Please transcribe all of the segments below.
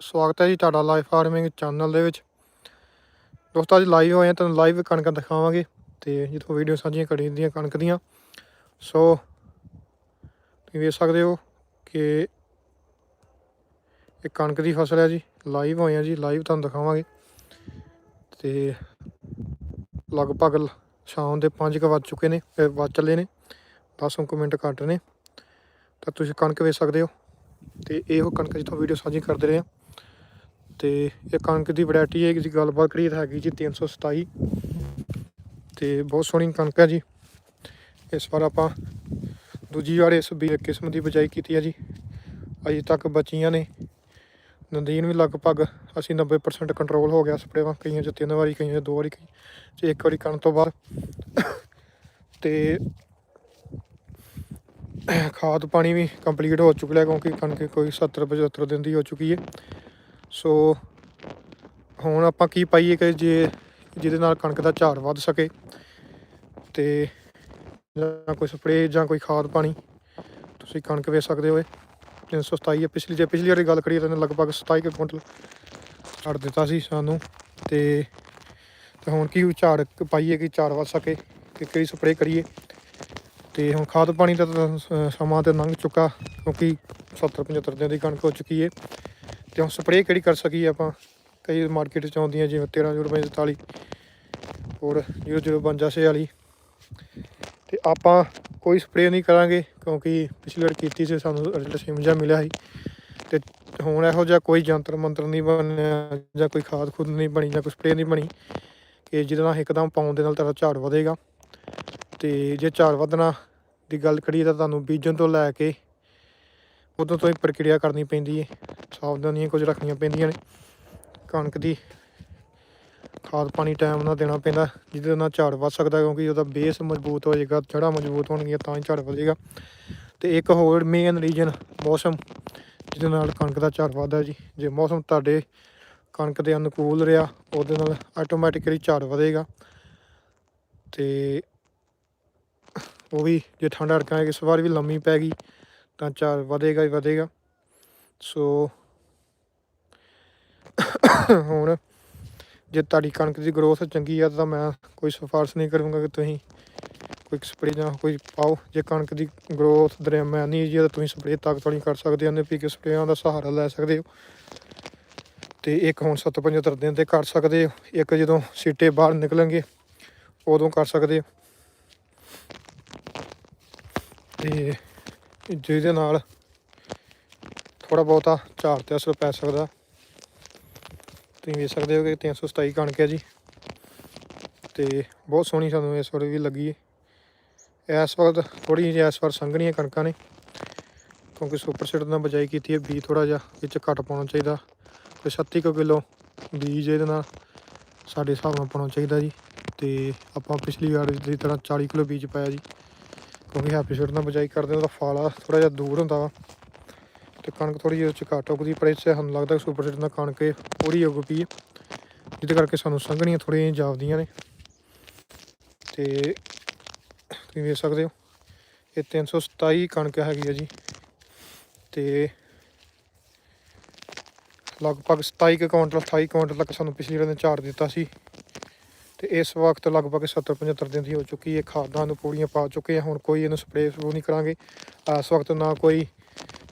ਸਵਾਗਤ ਹੈ ਜੀ ਤੁਹਾਡਾ ਲਾਈਫ ਫਾਰਮਿੰਗ ਚੈਨਲ ਦੇ ਵਿੱਚ। ਦੋਸਤੋ, ਅੱਜ ਲਾਈਵ ਹੋਏ ਆ ਤੁਹਾਨੂੰ ਲਾਈਵ ਕਣਕ ਦਿਖਾਵਾਂਗੇ ਤੇ ਜਿੱਥੋਂ ਵੀਡੀਓ ਸਾਂਝੀਆਂ ਕਰੀ ਦੀਆਂ ਕਣਕ ਦੀਆਂ। ਸੋ ਤੁਸੀਂ ਵੇਖ ਸਕਦੇ ਹੋ ਕਿ ਇਹ ਕਣਕ ਦੀ ਫਸਲ ਹੈ ਜੀ। ਲਾਈਵ ਹੋਏ ਆ ਜੀ ਲਾਈਵ ਤੁਹਾਨੂੰ ਦਿਖਾਵਾਂਗੇ। ਤੇ ਲਗਭਗ ਸ਼ਾਮ ਦੇ 5 ਵੱਜ ਚੁੱਕੇ ਨੇ, ਅਹ ਵੱਜ ਚੱਲੇ ਨੇ 10 ਕੁ ਮਿੰਟ ਘੱਟ ਨੇ। ਤਾਂ ਤੁਸੀਂ ਕਣਕ ਵੇਚ ਸਕਦੇ ਹੋ ਤੇ ਇਹੋ ਕਣਕ ਜਿੱਥੋਂ ਵੀਡੀਓ ਸਾਂਝੀ ਕਰਦੇ ਰਹੇ ਆ ਤੇ ਇਹ ਕਣਕ ਦੀ ਵੈਰਾਈਟੀ ਹੈ ਜੀ ਗੱਲਬਾਤ ਕਰੀਏ ਤਾਂ ਹੈਗੀ ਜੀ 327 ਤੇ ਬਹੁਤ ਸੋਹਣੀ ਕਣਕ ਹੈ ਜੀ। ਇਸ ਵਾਰ ਆਪਾਂ ਦੂਜੀ ਵਾਰ ਇਸ ਬੀ ਕਿਸਮ ਦੀ ਬਜਾਈ ਕੀਤੀ ਹੈ ਜੀ। ਅਜੇ ਤੱਕ ਬਚੀਆਂ ਨੇ। ਨਦੀਨ ਵੀ ਲਗਭਗ ਅਸੀਂ 90% ਕੰਟਰੋਲ ਹੋ ਗਿਆ ਸਪਰੇਵਾਂ ਕਈਆਂ ਚ ਤਿੰਨ ਵਾਰੀ, ਕਈਆਂ ਚ ਦੋ ਵਾਰੀ ਕਈ ਇੱਕ ਵਾਰੀ ਕਰਨ ਤੋਂ ਬਾਅਦ। ਤੇ ਖਾਦ ਪਾਣੀ ਵੀ ਕੰਪਲੀਟ ਹੋ ਚੁੱਕਿਆ, ਕਿਉਂਕਿ ਕਣਕ ਕੋਈ 70 75 ਦਿਨ ਦੀ ਹੋ ਚੁੱਕੀ ਹੈ। ਸੋ ਹੁਣ ਆਪਾਂ ਕੀ ਪਾਈਏ ਕਿ ਜੇ ਜਿਹਦੇ ਨਾਲ ਕਣਕ ਦਾ ਝਾੜ ਵੱਧ ਸਕੇ ਤੇ ਜਾਂ ਕੋਈ ਸਪਰੇਅ ਜਾਂ ਕੋਈ ਖਾਦ ਪਾਣੀ ਤੁਸੀਂ ਕਣਕ ਵੇਚ ਸਕਦੇ ਹੋ ਇਹ 327 ਹੈ ਪਿਛਲੀ ਜੇ ਪਿਛਲੀ ਵਾਰੀ ਗੱਲ ਕਰੀਏ ਤਾਂ ਇਹਨੇ ਲਗਭਗ 27 ਕੁ ਕੁਇੰਟਲ ਝਾੜ ਦਿੱਤਾ ਸੀ ਸਾਨੂੰ ਤੇ ਤੇ ਹੁਣ ਕੀ ਝਾੜ ਪਾਈਏ ਕਿ ਝਾੜ ਵੱਧ ਸਕੇ ਕਿ ਕਿਹੜੀ ਸਪਰੇਅ ਕਰੀਏ। ਤੇ ਹੁਣ ਖਾਦ ਪਾਣੀ ਦਾ ਤਾਂ ਸਮਾਂ ਤੇ ਲੰਘ ਚੁੱਕਾ ਕਿਉਂਕਿ 70 75 ਦਿਨ ਦੀ ਕਣਕ ਹੋ ਚੁੱਕੀ ਹੈ ਤੇ ਹੁਣ ਸਪਰੇਅ ਕਿਹੜੀ ਕਰ ਸਕੀਏ ਆਪਾਂ? ਕਈ ਮਾਰਕੀਟ ਚ ਆਉਂਦੀਆਂ ਜਿਵੇਂ 13 ਹੋਰ 44 ਔਰ 0052 ਵਾਲੀ ਤੇ ਆਪਾਂ ਕੋਈ ਸਪਰੇਅ ਨਹੀਂ ਕਰਾਂਗੇ ਕਿਉਂਕਿ ਪਿਛਲੀ ਵਾਰ ਕੀਤੀ ਸੀ, ਸਾਨੂੰ ਰਿਜ਼ਲਟ ਸੇਮ ਜਿਹਾ ਮਿਲਿਆ ਸੀ। ਤੇ ਹੁਣ ਇਹੋ ਜਿਹਾ ਕੋਈ ਜੰਤਰ ਮੰਤਰ ਨਹੀਂ ਬਣਿਆ ਜਾਂ ਕੋਈ ਖਾਦ ਖੁਦ ਨਹੀਂ ਬਣੀ ਜਾਂ ਕੋਈ ਸਪਰੇਅ ਨਹੀਂ ਬਣੀ ਕਿ ਜਿਹਦੇ ਨਾਲ ਇੱਕਦਮ ਪਾਉਣ ਦੇ ਨਾਲ ਤੁਹਾਡਾ ਝਾੜ ਵਧੇਗਾ। ਤੇ ਜੇ ਝਾੜ ਵਧਣਾ ਦੀ ਗੱਲ ਕਰੀਏ ਤਾਂ ਤੁਹਾਨੂੰ ਬੀਜਣ ਤੋਂ ਲੈ ਕੇ ਉਦੋਂ ਤੋਂ ਹੀ ਪ੍ਰਕਿਰਿਆ ਕਰਨੀ ਪੈਂਦੀ ਹੈ ਸਾਵਧਾਨੀਆਂ ਕੁਝ ਰੱਖਣੀਆਂ ਪੈਂਦੀਆਂ ਨੇ। ਕਣਕ ਦੀ ਖਾਦ ਪਾਣੀ ਟਾਈਮ ਨਾਲ ਦੇਣਾ ਪੈਂਦਾ, ਜਿਹਦੇ ਨਾਲ ਝਾੜ ਵੱਧ ਸਕਦਾ ਕਿਉਂਕਿ ਉਹਦਾ ਬੇਸ ਮਜ਼ਬੂਤ ਹੋ ਜਾਏਗਾ, ਜੜ੍ਹਾਂ ਮਜ਼ਬੂਤ ਹੋਣਗੀਆਂ, ਤਾਂ ਹੀ ਝਾੜ ਵਧੇਗਾ। ਤੇ ਇੱਕ ਹੋਰ ਮੇਨ ਰੀਜਨ ਮੌਸਮ, ਜਿਹਦੇ ਨਾਲ ਕਣਕ ਦਾ ਝਾੜ ਵੱਧਦਾ ਜੀ। ਜੇ ਮੌਸਮ ਤੁਹਾਡੇ ਕਣਕ ਦੇ ਅਨੁਕੂਲ ਰਿਹਾ, ਉਹਦੇ ਨਾਲ ਆਟੋਮੈਟਿਕਲੀ ਝਾੜ ਵਧੇਗਾ। ਤੇ ਉਹ ਵੀ ਜੇ ਠੰਡ ਅੜਕਾਂ ਇਸ ਵਾਰ ਵੀ ਲੰਮੀ ਪੈ ਗਈ ਤਾਂ ਝਾੜ ਵਧੇਗਾ ਹੀ ਵਧੇਗਾ। ਸੋ ਹੁਣ ਜੇ ਤੁਹਾਡੀ ਕਣਕ ਦੀ ਗਰੋਥ ਚੰਗੀ ਆ ਤਾਂ ਮੈਂ ਕੋਈ ਸਿਫਾਰਿਸ਼ ਨਹੀਂ ਕਰੂੰਗਾ ਕਿ ਤੁਸੀਂ ਕੋਈ ਸਪਰੇਅ ਜਾਂ ਕੋਈ ਪਾਓ। ਜੇ ਕਣਕ ਦੀ ਗਰੋਥ ਦਰਮਿਆਨੀ ਜੀ, ਤਾਂ ਤੁਸੀਂ ਸਪਰੇਅ ਤਾਕਤ ਵਾਲੀ ਕਰ ਸਕਦੇ ਹੋ ਨੇ ਪੀ ਕੇ ਸਪਰੇਆਂ ਦਾ ਸਹਾਰਾ ਲੈ ਸਕਦੇ ਹੋ। ਤੇ ਇੱਕ ਹੁਣ 7-75 ਦਿਨ ਤੇ ਕਰ ਸਕਦੇ ਹੋ। ਇੱਕ ਜਦੋਂ ਸੀਟੇ ਬਾਹਰ ਨਿਕਲਣਗੇ, ਉਦੋਂ ਕਰ ਸਕਦੇ ਹੋ। ਤੇ ਜਿਹਦੇ ਨਾਲ ਥੋੜਾ ਬਹੁਤਾ ਝਾੜ ਤੇ ਅਸਰ ਪੈ ਸਕਦਾ। ਤੁਸੀਂ ਵੇਖ ਸਕਦੇ ਹੋ ਕਿ 327 ਕਣਕ ਹੈ ਜੀ। ਤੇ ਬਹੁਤ ਸੋਹਣੀ ਸਾਨੂੰ ਇਸ ਵਾਰ ਵੀ ਲੱਗੀ ਹੈ ਇਸ ਵਕਤ ਥੋੜੀ ਜਿਹੀ ਇਸ ਵਾਰ ਸੰਘਣੀਆਂ ਕਣਕਾਂ ਨੇ, ਕਿਉਂਕਿ ਸੁਪਰ ਸੀਡ ਨਾਲ ਬਜਾਈ ਕੀਤੀ ਹੈ ਬੀ ਥੋੜਾ ਜਿਹਾ ਵਿੱਚ ਘੱਟ ਪਾਉਣਾ ਚਾਹੀਦਾ ਕੋਈ 36 ਕੁ ਕਿਲੋ ਬੀਜ ਇਹਦੇ ਨਾਲ ਸਾਡੇ ਹਿਸਾਬ ਨਾਲ ਪਾਉਣਾ ਚਾਹੀਦਾ ਜੀ। ਤੇ ਆਪਾਂ ਪਿਛਲੀ ਵਾਰ ਦੀ ਤਰ੍ਹਾਂ 40 ਕਿਲੋ ਬੀਜ ਪਾਇਆ ਜੀ। ਕਿਉਂਕਿ ਹੈਪੀ ਸੀਡ ਨਾਲ ਬਜਾਈ ਕਰਦੇ ਉਹਦਾ ਫਾਲਾ ਥੋੜਾ ਜਿਹਾ ਦੂਰ ਹੁੰਦਾ ਵਾ। ਤੇ ਕਣਕ ਥੋੜੀ ਜਿਹੀ ਉਹ 'ਚ ਘੱਟ ਉੱਗਦੀ ਪਰ ਇਸ ਸਾਨੂੰ ਲੱਗਦਾ ਸੁਪਰ ਸੀਡ ਨਾਲ ਕਣਕ ਇਹ ਪੂਰੀ ਉੱਗ ਪਈ ਜਿਹਦੇ ਕਰਕੇ ਸਾਨੂੰ ਸੰਘਣੀਆਂ ਥੋੜ੍ਹੀਆਂ ਜਿਹੀਆਂ ਜਾਪਦੀਆਂ ਨੇ। ਤੇ ਤੁਸੀਂ ਵੇਖ ਸਕਦੇ ਹੋ, ਇਹ 327 ਕਣਕ ਹੈਗੀ ਹੈ ਜੀ। ਤੇ ਲਗਭਗ 27 ਕੁ ਕੁਇੰਟਲ 28 ਕੁਇੰਟਲ ਤੱਕ ਸਾਨੂੰ ਪਿਛਲੀ ਵਾਰ ਨੇ ਝਾੜ ਦਿੱਤਾ ਸੀ। ਤੇ ਇਸ ਵਕਤ ਲਗਭਗ 70 75 ਦਿਨ ਦੀ ਹੋ ਚੁੱਕੀ ਹੈ। ਖਾਦਾਂ ਨੂੰ ਪੂੜੀਆਂ ਪਾ ਚੁੱਕੇ ਆ ਹੁਣ ਕੋਈ ਇਹਨੂੰ ਸਪਰੇਅ ਸਪਰੂ ਨਹੀਂ ਕਰਾਂਗੇ। ਇਸ ਵਕਤ ਨਾ ਕੋਈ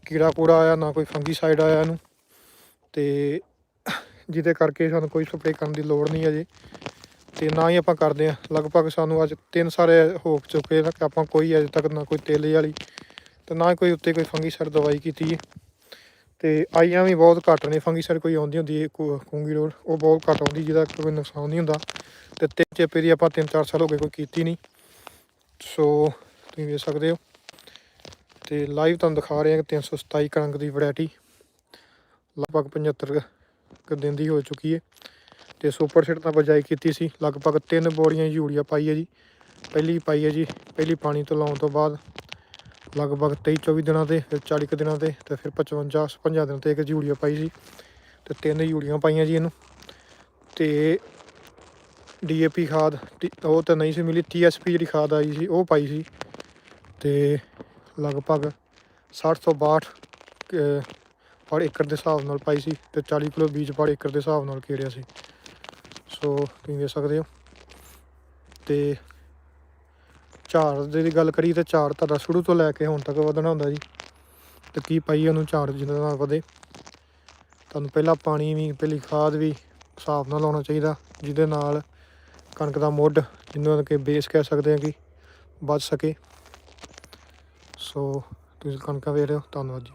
ਕੀੜਾ ਕੂੜਾ ਆਇਆ, ਨਾ ਕੋਈ ਫੰਗੀਸਾਈਡ ਆਇਆ ਇਹਨੂੰ। ਤੇ ਜਿਹਦੇ ਕਰਕੇ ਸਾਨੂੰ ਕੋਈ ਸਪਰੇਅ ਕਰਨ ਦੀ ਲੋੜ ਨਹੀਂ ਅਜੇ। ਤੇ ਨਾ ਹੀ ਆਪਾਂ ਕਰਦੇ ਆ ਲਗਭਗ ਸਾਨੂੰ ਅੱਜ ਤਿੰਨ ਸਾਰੇ ਹੋ ਚੁੱਕੇ ਨੇ ਕਿ ਆਪਾਂ ਕੋਈ ਅਜੇ ਤੱਕ ਨਾ ਕੋਈ ਤੇਲੇ ਵਾਲੀ ਤੇ ਨਾ ਹੀ ਕੋਈ ਉੱਤੇ ਕੋਈ ਫੰਗੀਸਾਈਡ ਦਵਾਈ ਕੀਤੀ ਹੈ। ਤੇ ਆਈਆਂ ਵੀ ਬਹੁਤ ਘੱਟ ਨੇ, ਫੰਗੀਸਾਈਡ ਕੋਈ ਆਉਂਦੀ ਹੁੰਦੀ ਹੈ ਕੂੰਗੀ ਰੋਡ ਉਹ ਬਹੁਤ ਘੱਟ ਆਉਂਦੀ, ਜਿਹਦਾ ਕੋਈ ਨੁਕਸਾਨ ਨਹੀਂ ਹੁੰਦਾ। ਤੇ ਤਿੰਨ ਚੇਪੇ ਦੀ ਆਪਾਂ 3-4 ਸਾਲ ਹੋ ਗਏ ਕੋਈ ਕੀਤੀ ਨਹੀਂ। ਸੋ ਤੁਸੀਂ ਵੇਖ ਸਕਦੇ ਹੋ। ਤੇ ਲਾਈਵ ਤੁਹਾਨੂੰ ਦਿਖਾ ਰਹੇ ਹਾਂ ਕਿ 327 ਕਣਕ ਦੀ ਵੈਰਾਈਟੀ ਲਗਭਗ 75 ਕੁ ਦਿਨ ਦੀ ਹੋ ਚੁੱਕੀ ਹੈ। ਤੇ ਸੁਪਰ ਸੀਡ ਤਾਂ ਬਜਾਈ ਕੀਤੀ ਸੀ, ਲਗਭਗ ਤਿੰਨ ਬੋਰੀਆਂ ਯੂਰੀਆ ਪਾਈ ਹੈ ਜੀ। ਪਹਿਲੀ ਪਾਈ ਹੈ ਜੀ, ਪਹਿਲੀ ਪਾਣੀ ਤੋਂ ਲਾਉਣ ਤੋਂ ਬਾਅਦ ਲਗਭਗ 23 24 ਦਿਨਾਂ ਤੇ, ਫਿਰ 40 ਕੁ ਦਿਨਾਂ ਤੇ ਤੇ ਫਿਰ 55 56 ਦਿਨਾਂ ਤੇ ਇੱਕ ਯੂਰੀਆ ਪਾਈ ਸੀ ਤੇ ਤਿੰਨ ਯੂਰੀਆਂ ਪਾਈਆਂ ਜੀ ਇਹਨੂੰ। ਤੇ ਡੀਏਪੀ ਖਾਦ ਉਹ ਤਾਂ ਨਹੀਂ ਸੀ ਮਿਲੀ ਟੀਐਸਪੀ ਜਿਹੜੀ ਖਾਦ ਆਈ ਸੀ, ਉਹ ਪਾਈ ਸੀ। ਤੇ ਲਗਭਗ 60 ਤੋਂ 62 ਪਰ ਏਕੜ ਦੇ ਹਿਸਾਬ ਨਾਲ ਪਾਈ ਸੀ ਤੇ 40 ਕਿਲੋ ਬੀਜ ਪਰ ਏਕੜ ਦੇ ਹਿਸਾਬ ਨਾਲ ਕੇੜਿਆ ਸੀ। ਸੋ, ਤੁਸੀਂ ਦੇਖ ਸਕਦੇ ਹੋ। ਤੇ ਝਾੜ ਦੀ ਗੱਲ ਕਰੀ ਤੇ ਚਾਰ ਤੁਹਾਡਾ ਸ਼ੁਰੂ ਤੋਂ ਲੈ ਕੇ ਹੁਣ ਤੱਕ ਵਧਣਾ ਹੁੰਦਾ ਜੀ। ਤੇ ਕੀ ਪਾਈਏ ਉਹਨੂੰ ਝਾੜ ਜਿੰਨਾ ਨਾਲ ਵਧੇ। ਤੁਹਾਨੂੰ ਪਹਿਲਾਂ ਪਾਣੀ ਵੀ, ਪਹਿਲੀ ਖਾਦ ਵੀ ਹਿਸਾਬ ਨਾਲ ਲਾਉਣਾ ਚਾਹੀਦਾ, ਜਿਹਦੇ ਨਾਲ ਕਣਕ ਦਾ ਮੁੱਢ ਜਿਹਨੂੰ ਕਿ ਬੇਸ ਕਹਿ ਸਕਦੇ ਹਾਂ ਕਿ ਬਚ ਸਕੇ। ਸੋ, ਤੁਸੀਂ ਕਣਕਾਂ ਵੇਖ ਰਹੇ ਹੋ, ਧੰਨਵਾਦ ਜੀ।